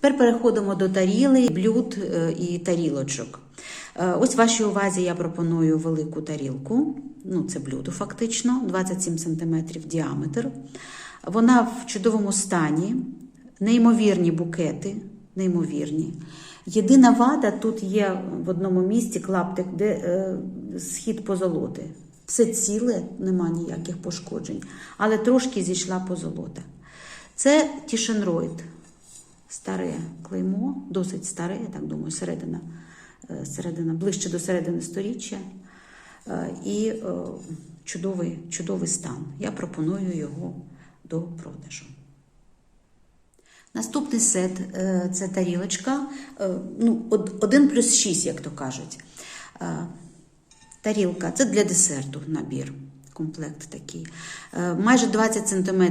Тепер переходимо до таріли, блюд е, і тарілочок. Е, Ось вашій увазі я пропоную велику тарілку. Ну, це блюдо фактично, 27 см діаметр. Вона в чудовому стані, неймовірні букети, неймовірні. Єдина вада тут є в одному місці клаптик, де е, схід позолоти. Все ціле, нема ніяких пошкоджень, але трошки зійшла позолота. Це тішенроїд. Старе клеймо, досить старе, я так думаю, середина, е, середина ближче до середини сторіччя. Е, І е, чудовий, чудовий стан. Я пропоную його до продажу. Наступний сет це тарілочка, ну, од- один плюс 6, як то кажуть. Тарілка це для десерту набір, комплект такий. Е, Майже 20 см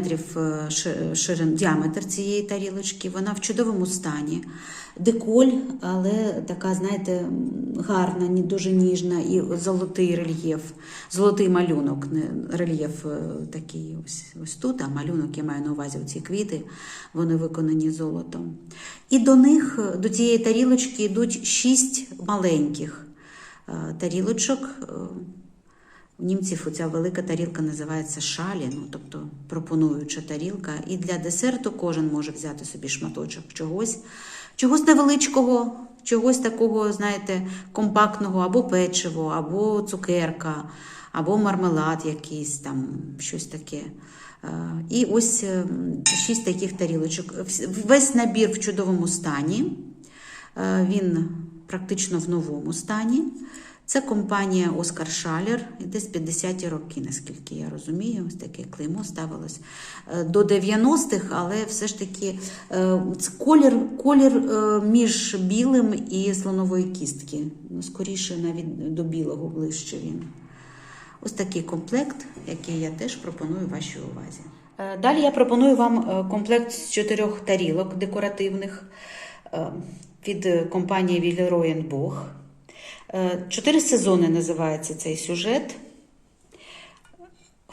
ширин діаметр цієї тарілочки. Вона в чудовому стані. Деколь, але така, знаєте, гарна, дуже ніжна і золотий рельєф, золотий малюнок. Рельєф е, такий ось, ось тут, а малюнок я маю на увазі ці квіти, вони виконані золотом. І до них, е, до цієї тарілочки йдуть шість маленьких е, тарілочок. У німців ця велика тарілка називається шалі, ну тобто пропонуюча тарілка. І для десерту кожен може взяти собі шматочок чогось, чогось невеличкого, чогось такого, знаєте, компактного, або печиво, або цукерка, або мармелад якийсь там, щось таке. Е, І ось е, шість таких тарілочок. Весь набір в чудовому стані. Е, Він практично в новому стані. Це компанія Оскар Шалер, десь 50-ті роки, наскільки я розумію, ось таке клеймо ставилось е, до 90-х, але все ж таки е, колір, колір е, між білим і слонової кістки. Ну, скоріше навіть до білого ближче він. Ось такий комплект, який я теж пропоную вашій увазі. Далі я пропоную вам комплект з чотирьох тарілок декоративних від компанії Вілероєн Бог. Е, Чотири сезони називається цей сюжет.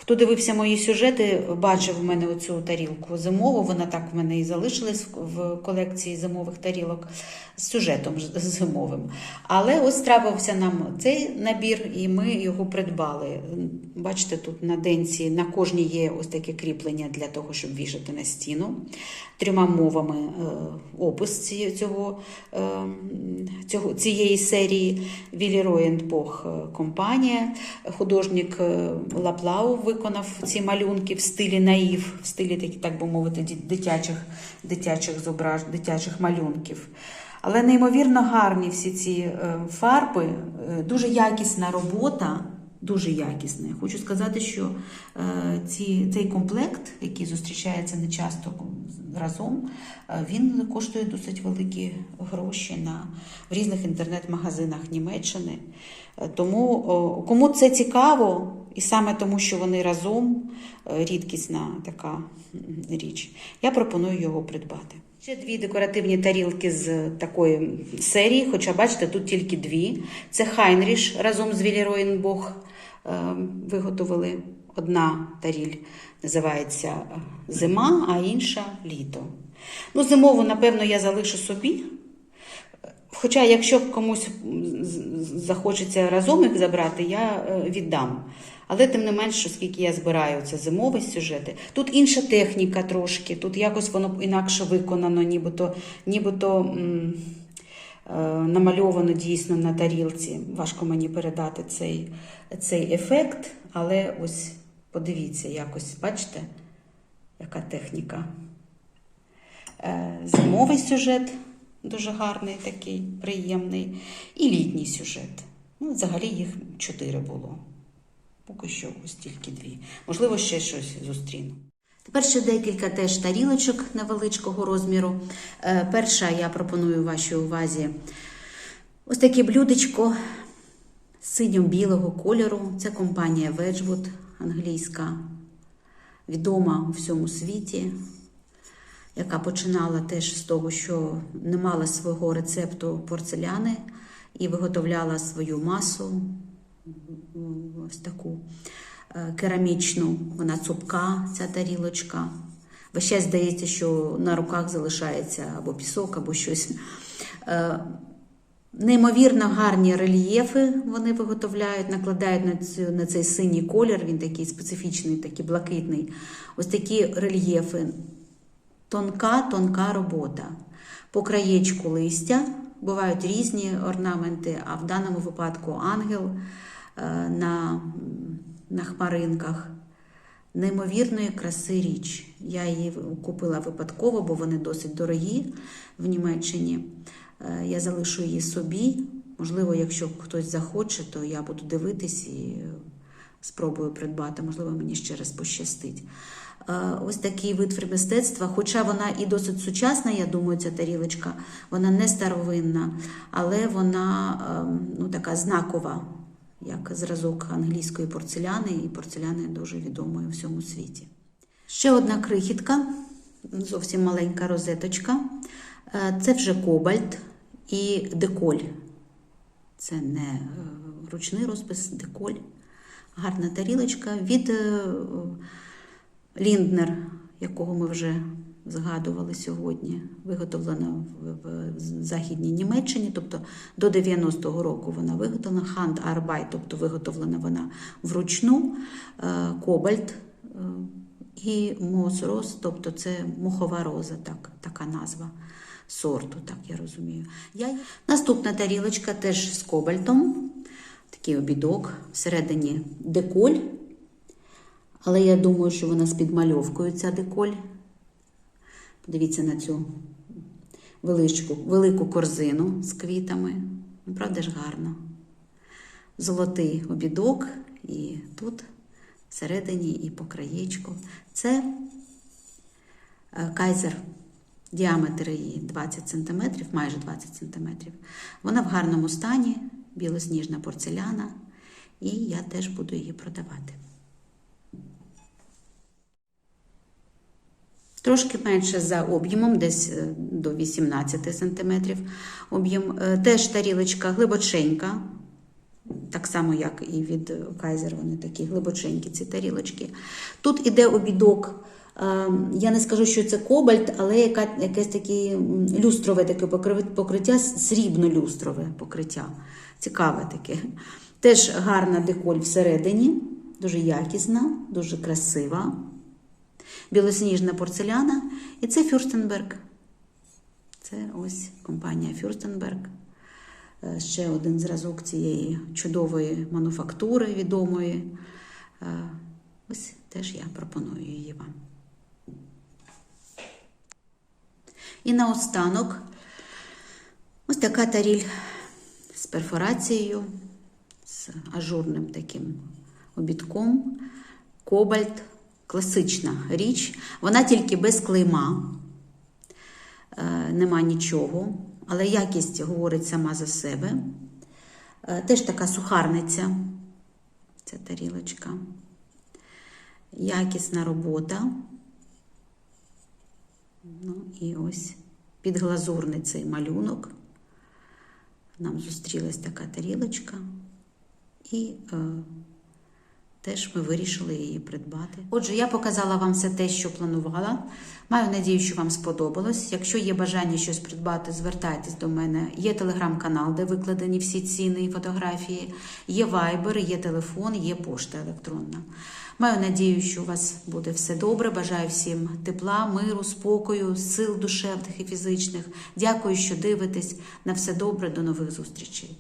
Хто дивився мої сюжети, бачив в мене оцю тарілку зимову. Вона так в мене і залишилась в- колекції зимових тарілок з сюжетом зимовим. Але ось трапився нам цей набір, і ми його придбали. Бачите, тут на денці на кожній є ось таке кріплення для того, щоб вішати на стіну. Трьома мовами е, опис цього, е, цього, цієї серії Вілі Роєнбох компанія. Художник е, Лаплау виконав ці малюнки в стилі наїв, в стилі так, би мовити, дитячих, дитячих зображ, дитячих малюнків. Але неймовірно гарні всі ці е, фарби, е, дуже якісна робота. Дуже якісне. Хочу сказати, що е, ці, цей комплект, який зустрічається не часто разом, він коштує досить великі гроші на, в різних інтернет-магазинах Німеччини. Тому кому це цікаво, і саме тому, що вони разом е, рідкісна така річ, я пропоную його придбати. Ще дві декоративні тарілки з такої серії, хоча бачите, тут тільки дві. Це Хайнріш разом з Вілі Роєнбох е, виготовили. Одна таріль називається е, зима, а інша літо. Ну, зимову, напевно, я залишу собі. Хоча, якщо комусь захочеться разом їх забрати, я віддам. Але тим не менш, оскільки я збираю це зимові сюжети, тут інша техніка трошки, тут якось воно інакше виконано, нібито, нібито м, е, намальовано дійсно на тарілці. Важко мені передати цей, цей ефект, але ось подивіться, якось, бачите, яка техніка. Е, Зимовий сюжет дуже гарний, такий, приємний, і літній сюжет. Ну, взагалі їх чотири було. Поки що ось тільки дві. Можливо, ще щось зустріну. Тепер ще декілька теж тарілочок невеличкого розміру. Е, Перша я пропоную вашій увазі ось таке блюдечко синьо-білого кольору. Це компанія Wedgwood англійська, відома у всьому світі яка починала теж з того, що не мала свого рецепту порцеляни і виготовляла свою масу, ось таку е, керамічну, вона цупка, ця тарілочка. Весь час здається, що на руках залишається або пісок, або щось. Е, Неймовірно гарні рельєфи вони виготовляють, накладають на, цю, на цей синій колір, він такий специфічний, такий блакитний. Ось такі рельєфи. Тонка, тонка робота. По краєчку листя бувають різні орнаменти, а в даному випадку ангел на, на хмаринках. Неймовірної краси річ. Я її купила випадково, бо вони досить дорогі в Німеччині. Е, Я залишу її собі. Можливо, якщо хтось захоче, то я буду дивитись і спробую придбати. Можливо, мені ще раз пощастить. Е, Ось такий витвір мистецтва, хоча вона і досить сучасна, я думаю, ця тарілочка, вона не старовинна, але вона ем, ну, така знакова, як зразок англійської порцеляни, і порцеляни дуже відомої у всьому світі. Ще одна крихітка, зовсім маленька розеточка. Е, Це вже кобальт і деколь. Це не е, ручний розпис, деколь. Гарна тарілочка від е, Лінднер, якого ми вже згадували сьогодні, виготовлена в, Західній Німеччині, тобто до 90-го року вона виготовлена, Hand Arbeit, тобто виготовлена вона вручну, е, кобальт е, і Мосрос, тобто це мухова роза, так, така назва сорту, так я розумію. Я... Наступна тарілочка теж з кобальтом, такий обідок, всередині деколь. Але я думаю, що вона з підмальовкою ця деколь. Подивіться на цю величку, велику корзину з квітами. Ну, Правда ж гарно. Золотий обідок, і тут всередині, і по краєчку. Це е, кайзер. Діаметр її 20 см, майже 20 см. Вона в гарному стані, білосніжна порцеляна, і я теж буду її продавати. Трошки менше за об'ємом, десь е, до 18 см об'єм. Е, Теж тарілочка глибоченька, так само, як і від Кайзер, вони такі глибоченькі ці тарілочки. Тут іде обідок. е, Я не скажу, що це кобальт, але якесь таке люстрове таке покриття, срібно-люстрове покриття. Цікаве таке. Теж гарна деколь всередині, дуже якісна, дуже красива білосніжна порцеляна. І це Фюрстенберг. Це ось компанія Фюрстенберг. Е, Ще один зразок цієї чудової мануфактури відомої. Е, Ось теж я пропоную її вам. І наостанок ось така таріль з перфорацією, з ажурним таким обідком. Кобальт класична річ. Вона тільки без клейма, Е, нема нічого, але якість говорить сама за себе. Е, Теж така сухарниця, ця тарілочка. Якісна робота. Ну і ось підглазурний цей малюнок. Нам зустрілась така тарілочка. І е, теж ми вирішили її придбати. Отже, я показала вам все те, що планувала. Маю надію, що вам сподобалось. Якщо є бажання щось придбати, звертайтесь до мене. Є телеграм-канал, де викладені всі ціни і фотографії, є вайбер, є телефон, є пошта електронна. Маю надію, що у вас буде все добре. Бажаю всім тепла, миру, спокою, сил душевних і фізичних. Дякую, що дивитесь. На все добре, до нових зустрічей.